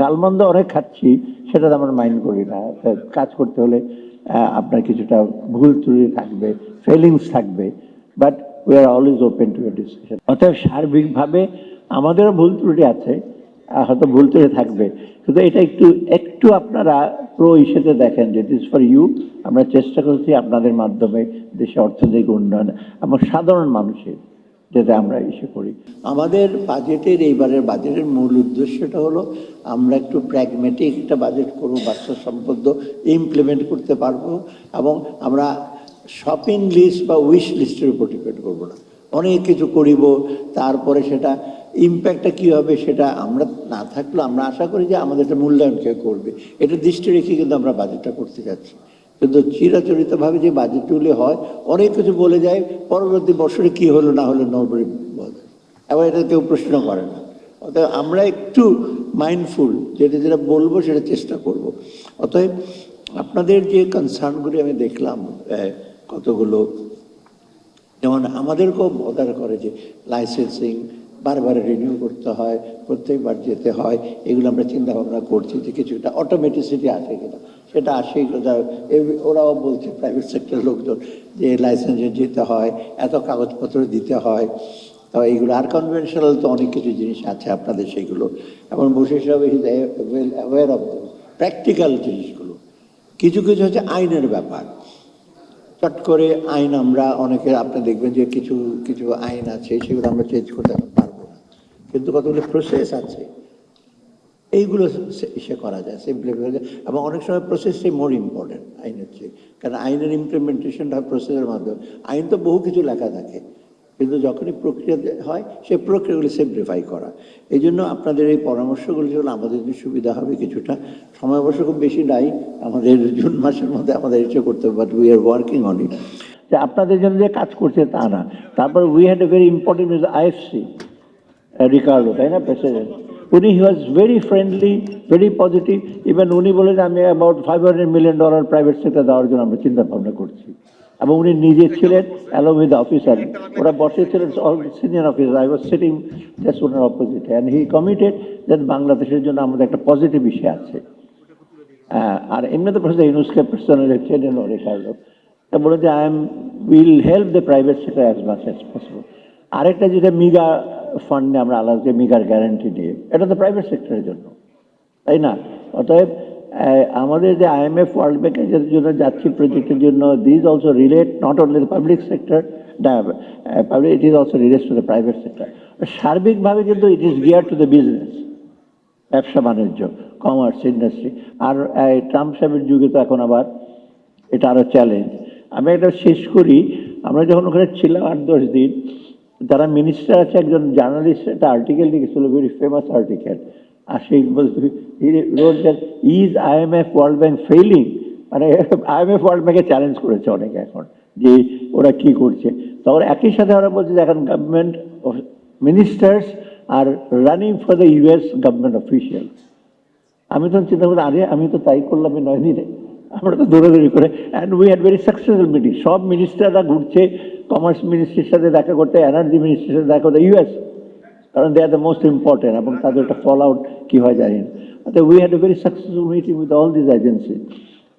গালমন্দ অনেক খাচ্ছি, সেটা আমরা মাইন্ড করি না। কাজ করতে হলে আপনার কিছুটা ভুল ত্রুটি থাকবে ফেলিংস থাকবে but we are always open to a discussion অর্থাৎ সার্বিকভাবে আমাদেরও ভুল ত্রুটি আছে হয়তো ভুল ত্রুটি থাকবে। কিন্তু এটা একটু একটু আপনারা প্রো ইস্যুতে দেখেন যে ইজ ফর ইউ আমরা চেষ্টা করছি আপনাদের মাধ্যমে দেশে অর্থনৈতিক উন্নয়ন, এবং সাধারণ মানুষের। যেটা আমরা ইস্যু করি। আমাদের বাজেটের, এইবারের বাজেটের মূল উদ্দেশ্যটা হলো, আমরা একটু প্র্যাগমেটিক একটা বাজেট করব বাস্তবসম্পদ ইমপ্লিমেন্ট করতে পারব এবং আমরা শপিং লিস্ট বা উইশ লিস্টের উপর ডিপেন্ড করব না। অনেক কিছু করিব, তারপরে সেটা ইম্প্যাক্টটা কী হবে সেটা আমরা না থাকলেও আমরা আশা করি যে আমাদের একটা মূল্যায়ন কেউ করবে। এটা দৃষ্টি রেখে কিন্তু আমরা বাজেটটা করতে যাচ্ছি। কিন্তু চিরাচরিতভাবে যে বাজেটগুলি হয়, অনেক কিছু বলে যায়, পরবর্তী বছরে কি হলো না হলো নবরী বলে এবার এটা কেউ প্রশ্ন করে না। অতএব আমরা একটু মাইন্ডফুল যেটা যেটা বলব সেটা চেষ্টা করব। অতএব আপনাদের যে কনসার্নগুলি আমি দেখলাম কতগুলো, যেমন আমাদেরকেও বদার করে যে লাইসেন্সিং বারবার রিনিউ করতে হয়, প্রত্যেকবার যেতে হয়, এগুলো আমরা চিন্তা ভাবনা করছি যে কিছুটা অটোমেটিসিটি আসে কিনা। সেটা আসে ওরাও বলছে প্রাইভেট সেক্টরের লোকজন, যে লাইসেন্সে যেতে হয়, এত কাগজপত্র দিতে হয়। তো এইগুলো, আর কনভেনশনাল তো অনেক কিছু জিনিস আছে আপনাদের সেগুলো। এবং বসে অ্যাওয়ার অফ প্র্যাকটিক্যাল জিনিসগুলো। কিছু কিছু হচ্ছে আইনের ব্যাপার। চট করে আইন আমরা অনেকে, আপনি দেখবেন যে কিছু কিছু আইন আছে, সেগুলো আমরা চেঞ্জ করতে পারব না। কিন্তু কতগুলো প্রসেস আছে। এইগুলো সে- করা যায় সিম্পলিফাই করা যায় এবং অনেক সময় প্রসেসটাই মোর ইম্পর্টেন্ট আইনের চেয়ে কারণ আইনের ইমপ্লিমেন্টেশনটা হয় প্রসেসের মাধ্যমে। আইন তো বহু কিছু লেখা থাকে। কিন্তু যখনই প্রক্রিয়া হয়, সেই প্রক্রিয়াগুলি সিম্পলিফাই করা। এই জন্য আপনাদের এই পরামর্শগুলি হলে আমাদের জন্য সুবিধা হবে কিছুটা, সময় অবশ্য খুব বেশি নাই। আমাদের জুন মাসের মধ্যে আমাদের ইচ্ছে করতে হবে but we are working on it যে আপনাদের জন্য যে কাজ করছে তা না। তারপর we had a very important IFC Ricardo তাই না প্রেসিডেন্ট উনি he was very friendly very positive even উনি বলেন, আমি about five hundred million dollar private sector দেওয়ার জন্য আমরা চিন্তা ভাবনা করছি। এবং উনি নিজে ছিলেন অ্যালো উইথ অফিসার ওরা বসে ছিলেন all senior officer I was sitting just owner opposite and he committed then বাংলাদেশের জন্য আমাদের একটা পজিটিভ বিষয় আছে। আর এমনিতে প্রশ্ন ইউনুসকে পার্সোনালি চেনেন রিকার্ডো তা বলে যে I am will help the private sector as much as possible আরেকটা যেটা মিগা ফান্ড আমরা আলাদা মিগার গ্যারান্টি নিয়ে এটা তো প্রাইভেট সেক্টরের জন্য, তাই না? অতএব আমাদের যে আইএমএফ ওয়ার্ল্ড ব্যাংকের জন্য যাচ্ছি প্রজেক্টের জন্য this also relate not only public sector it is also relate to the private sector সার্বিকভাবে কিন্তু it is gear to the business ব্যবসা বাণিজ্য কমার্স ইন্ডাস্ট্রি আর ট্রাম্প সাহেবের যুগে তো এখন আবার এটা আরও চ্যালেঞ্জ আমি এটা শেষ করি, আমরা যখন ওখানে ছিলাম আট দশ দিন যারা মিনিস্টার আছে, একজন জার্নালিস্ট একটা আর্টিকেল লিখেছিল ভেরি ফেমাস আর্টিকেল আর সেই road is IMF world bank failing মানে আইএমএফ ওয়ার্ল্ড ব্যাংকে চ্যালেঞ্জ করেছে অনেকে এখন, যে ওরা কি করছে। তখন একই সাথে ওরা বলছে যে এখন government ministers are running for the US government official আমি তখন চিন্তা করি আরে আমি তো তাই করলাম নয় দিনে আমরা তো দৌড়াদৌড়ি করে and we had very successful meeting সব মিনিস্টাররা ঘুরছে কমার্স মিনিস্ট্রির সাথে দেখা করতে এনার্জি মিনিস্ট্রির সাথে দেখা করতে ইউএস কারণ they are the most important এবং তাদের একটা ফল আউট কী হয় জানি না। We had a very successful meeting with all this agency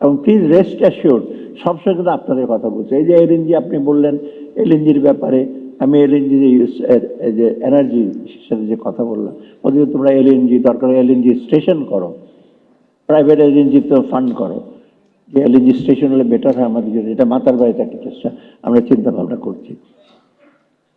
এবং প্লিজ রেস্ট অ্যাসিওর সবসময় কিন্তু আপনাদের কথা বলছে। এই যে এলএনজি আপনি বললেন এলএনজির ব্যাপারে, আমি এলএনজি যে এনার্জি সাথে যে কথা বললাম, ওদিকে তোমরা এলএনজি দরকার এলএনজি স্টেশন করো। প্রাইভেট এজেন্সি তো ফান্ড করো। এলএনজি হলে বেটার হয় আমাদের জন্য। এটা মাতার বাড়িতে একটা চেষ্টা। আমরা চিন্তা ভাবনা করছি।